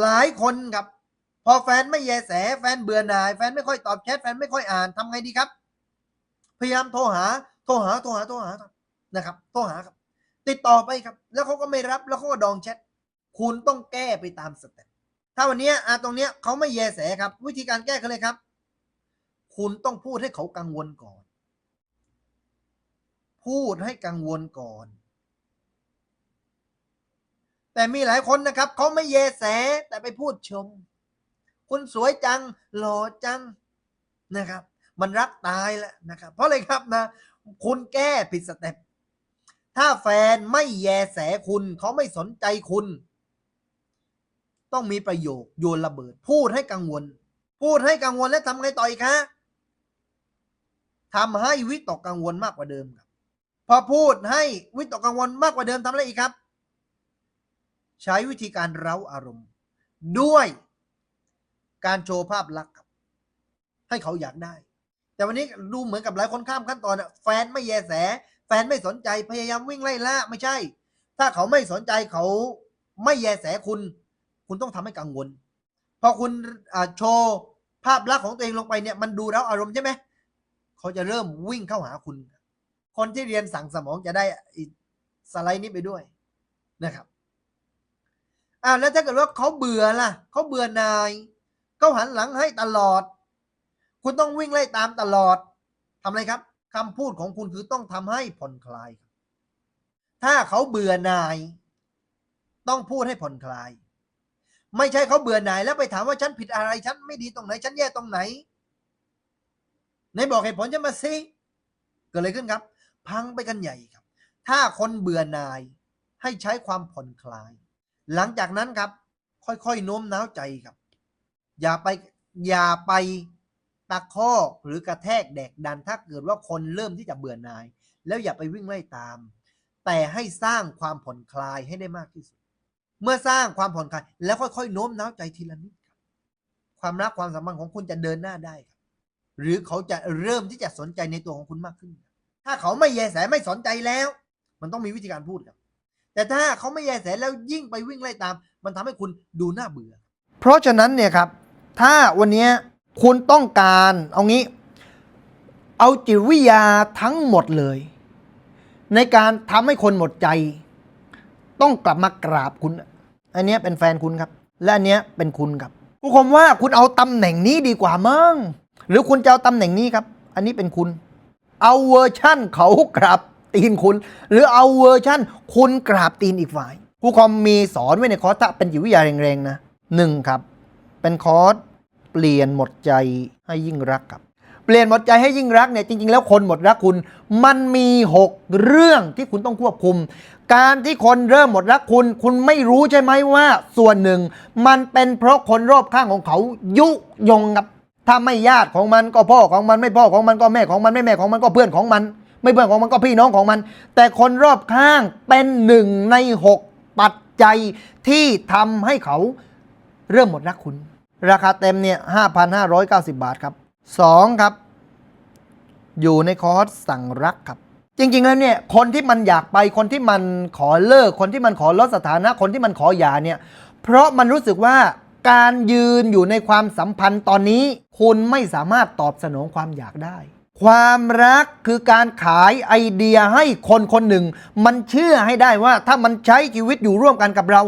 หลายคนครับ พอแฟนไม่แยแส แฟนเบื่อหน่ายแฟนไม่ค่อยตอบแชทแฟนไม่ค่อยอ่านทำไงดีครับ พยายามโทรหา โทรหาโทรหาโทรหาครับนะครับ โทรหาครับ ติดต่อไปครับ แล้วเขาก็ไม่รับแล้วเขาก็ดองแชทคุณต้องแก้ไปตามสเต็ปถ้าวันนี้อะตรงเนี้ยเขาไม่แยแสครับ วิธีการแก้คือเลยครับ คุณต้องพูดให้เขากังวลก่อน พูดให้กังวลก่อน แต่มีหลายคนนะครับเขาไม่แยแสแต่ไปพูดชม คุณสวยจัง หล่อจังนะครับ มันรักตายแล้วนะครับ เพราะอะไรครับนะ คุณแก้ผิดสเต็ปถ้าแฟนไม่แยแสคุณเขาไม่สนใจคุณ ต้องมีประโยคโยนระเบิด พูดให้กังวล พูดให้กังวลแล้วทำไงต่ออีกคะทำให้วิตกกังวลมากกว่าเดิมครับ พอพูดให้วิตกกังวลมากกว่าเดิมทำอะไรอีกครับ ใช้วิธีการเร้าอารมณ์ ด้วยการโชว์ภาพลักษณ์ให้เขาอยากได้ แต่วันนี้ดูเหมือนกับหลายคนข้ามขั้นตอนอะแฟนไม่แยแส แฟนไม่สนใจพยายามวิ่งไล่ล่าไม่ใช่ ถ้าเขาไม่สนใจเขาไม่แยแสคุณ คุณต้องทำให้กังวล พอคุณโชว์ภาพลักษณ์ของตัวเองลงไปเนี่ยมันดูแล้วอารมณ์ใช่ไหมเขาจะเริ่มวิ่งเข้าหาคุณ คนที่เรียนสั่งสมองจะได้สไลด์นี้ไปด้วยนะครับ อ่าแล้วถ้าเกิดว่าเขาเบื่อล่ะเขาเบื่อนายเขาหันหลังให้ตลอด คุณต้องวิ่งไล่ตามตลอดทำอะไรครับคำพูดของคุณคือต้องทำให้ผ่อนคลาย ถ้าเขาเบื่อนาย ต้องพูดให้ผ่อนคลาย ไม่ใช่เขาเบื่อนายแล้วไปถามว่าฉันผิดอะไรฉันไม่ดีตรงไหน ฉันแย่ตรงไหนไหนบอกเหตุผลฉันมาสิเกิดอะไรขึ้นครับ พังไปกันใหญ่ครับ ถ้าคนเบื่อนายให้ใช้ความผ่อนคลาย หลังจากนั้นครับ ค่อยๆโน้มน้าวใจครับ อย่าไปอย่าไปตะคอกหรือกระแทกแดกดันถ้าเกิดว่าคนเริ่มที่จะเบื่อหน่าย แล้วอย่าไปวิ่งไล่ตาม แต่ให้สร้างความผ่อนคลายให้ได้มากที่สุด เมื่อสร้างความผ่อนคลาย แล้วค่อยๆโน้มน้าวใจทีละนิดครับ ความรักความสัมพันธ์ของคุณจะเดินหน้าได้ครับ หรือเขาจะเริ่มที่จะสนใจในตัวของคุณมากขึ้น ถ้าเขาไม่แยแสไม่สนใจแล้ว มันต้องมีวิธีการพูดครับ แต่ถ้าเขาไม่แยแสแล้วยิ่งไปวิ่งไล่ตาม มันทำให้คุณดูน่าเบื่อ เพราะฉะนั้นเนี่ยครับ ถ้าวันนี้คุณต้องการเอางี้ เอาจิตวิทยาทั้งหมดเลย ในการทำให้คนหมดใจ ต้องกลับมากราบคุณ อันนี้เป็นแฟนคุณครับ และอันนี้เป็นคุณครับผู้ชมว่าคุณเอาตำแหน่งนี้ดีกว่ามั้งหรือคุณจะเอาตำแหน่งนี้ครับ อันนี้เป็นคุณ เอาเวอร์ชั่นเขากราบ ตีนคุณ หรือเอาเวอร์ชั่น คุณกราบตีนอีกฝ่าย ผู้คอมมีสอนไว้ในคอร์สถ้าเป็นจิตวิทยาแรงๆนะหนึ่งครับ เป็นคอร์สเปลี่ยนหมดใจให้ยิ่งรักครับ เปลี่ยนหมดใจให้ยิ่งรักเนี่ยจริง ๆ แล้วคนหมดรักคุณ มันมี 6 เรื่องที่คุณต้องควบคุม การที่คนเริ่มหมดรักคุณ คุณไม่รู้ใช่ไหมว่า ส่วนหนึ่ง มันเป็นเพราะคนรอบข้างของเขายุยงครับถ้าไม่ญาติของมันก็พ่อของมันไม่พ่อของมันก็แม่ของมันไม่แม่ของมันก็เพื่อนของมัน ไม่เพื่อนของมันก็พี่น้องของมัน แต่คนรอบข้างเป็นหนึ่งในหกปัจจัยที่ทำให้เขาเริ่มหมดรักคุณ ราคาเต็มเนี่ย5,590บาทครับ2ครับ อยู่ในคอร์สสั่งรักครับ จริง ๆ แล้วเนี่ยคนที่มันอยากไปคนที่มันขอเลิก คนที่มันขอลดสถานะ คนที่มันขอหย่าเนี่ย เพราะมันรู้สึกว่าการยืนอยู่ในความสัมพันธ์ตอนนี้ คุณไม่สามารถตอบสนองความอยากได้ ความรักคือการขายไอเดียให้คนคนหนึ่ง มันเชื่อให้ได้ว่าถ้ามันใช้ชีวิตอยู่ร่วมกันกับเรา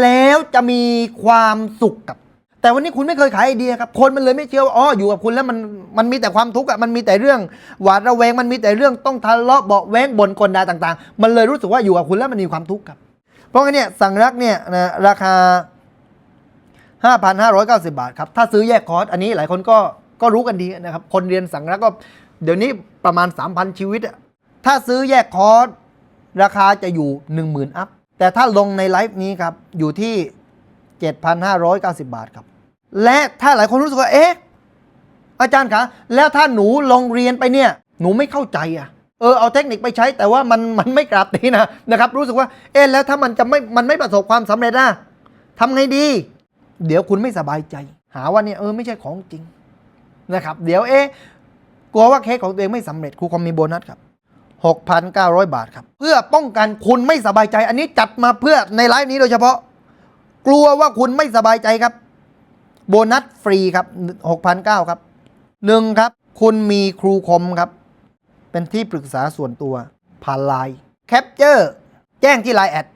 แล้วจะมีความสุขกับ แต่วันนี้คุณไม่เคยขายไอเดียครับ คนมันเลยไม่เชื่อว่าอ๋ออยู่กับคุณแล้วมันมันมีแต่ความทุกข์อะมันมีแต่เรื่องหวาดระแวงมันมีแต่เรื่องต้องทะเลาะเบาแวงบ่นกลดาต่าง ๆ มันเลยรู้สึกว่าอยู่กับคุณแล้วมันมีความทุกข์ครับ เพราะงั้นเนี่ยสั่งรักเนี่ยนะราคา 5,590 บาทครับถ้าซื้อแยกคอร์สอันนี้หลายคนก็ก็รู้กันดีนะครับ คนเรียนสั่งรักก็ เดี๋ยวนี้ประมาณ 3,000 ชีวิตอะถ้าซื้อแยกคอร์สราคาจะอยู่ 10,000 อัพ แต่ถ้าลงในไลฟ์นี้ครับ อยู่ที่ 7,590 บาทครับ และถ้าหลายคนรู้สึกว่า เอ๊ะ อาจารย์คะ แล้วถ้าหนูลงเรียนไปเนี่ย หนูไม่เข้าใจอะเออเอาเทคนิคไปใช้แต่ว่ามันมันไม่กลับตีนะนะครับ รู้สึกว่า เอ๊ะแล้วถ้ามันจะไม่มันไม่ประสบความสำเร็จนะทำไงดี เดี๋ยวคุณไม่สบายใจ หาว่าเนี่ยเออไม่ใช่ของจริงนะครับ เดี๋ยวเอ๊ะ กลัวว่าเคสของตัวเองไม่สำเร็จครูคอมมีโบนัสครับ 6,900 บาทครับ เพื่อป้องกันคุณไม่สบายใจ อันนี้จัดมาเพื่อในไลฟ์นี้โดยเฉพาะ กลัวว่าคุณไม่สบายใจครับ โบนัสฟรีครับ 6,900ครับหนึ่งครับ คุณมีครูคมครับ เป็นที่ปรึกษาส่วนตัวผ่านไลน์แคปเจอร์แจ้งที่ไลน์แอด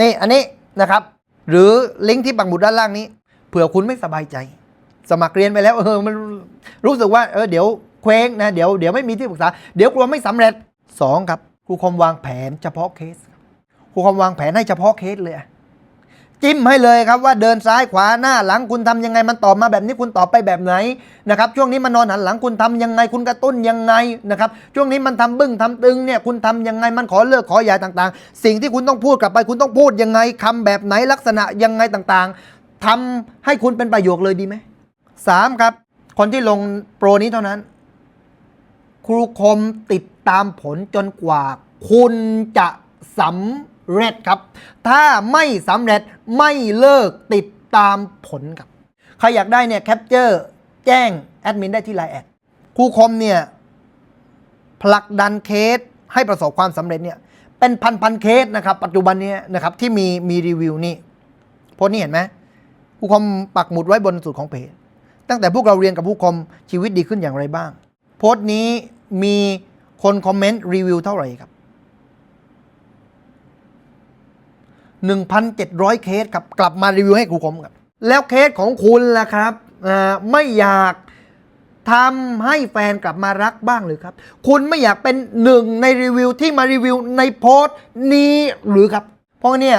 นี่อันนี้นะครับ หรือลิงก์ที่ปักหมุดด้านล่างนี้เผื่อคุณไม่สบายใจ สมัครเรียนไปแล้วเออมันรู้สึกว่าเออเดี๋ยว เคว้งนะเดี๋ยวเดี๋ยวไม่มีที่ปรึกษา เดี๋ยวกลัวไม่สำเร็จสองครับครูคมวางแผนเฉพาะเคสครูคมวางแผนให้เฉพาะเคสเลยจิ้มให้เลยครับว่าเดินซ้ายขวาหน้าหลังคุณทำยังไงมันตอบมาแบบนี้คุณตอบไปแบบไหนนะครับช่วงนี้มันนอนหันหลังคุณทำยังไงคุณกระตุ้นยังไงนะครับช่วงนี้มันทำบึ้งทำตึงเนี่ยคุณทำยังไงมันขอเลิกขอหย่าต่างๆ สิ่งที่คุณต้องพูดกลับไปคุณต้องพูดยังไงคำแบบไหนลักษณะยังไงต่างๆทำให้คุณเป็นประโยคเลยดีไหมสามครับ คนที่ลงโปรนี้เท่านั้น ครูคมติดตามผลจนกว่า คุณจะสำเร็จครับ ถ้าไม่สำเร็จไม่เลิกติดตามผลครับ ใครอยากได้เนี่ยแคปเจอร์แจ้งแอดมินได้ที่ไลน์แอดครูคมเนี่ยผลักดันเคสให้ประสบความสำเร็จเนี่ยเป็นพันพันเคสนะครับ ปัจจุบันเนี้นะครับที่มีมีรีวิวนี่โพสต์นี่เห็นไหมครูคมปักหมุดไว้บนสุดของเพจตั้งแต่พวกเราเรียนกับผู้คมชีวิตดีขึ้นอย่างไรบ้าง โพสต์นี้ มีคนคอมเมนต์รีวิวเท่าไหร่ครับ 1,700 เคสครับ กลับมารีวิวให้ครูคมครับ แล้วเคสของคุณล่ะครับ ไม่อยากทำให้แฟนกลับมารักบ้างหรือครับ คุณไม่อยากเป็นหนึ่งในรีวิวที่มารีวิวในโพสต์นี้หรือครับ เพราะเนี่ย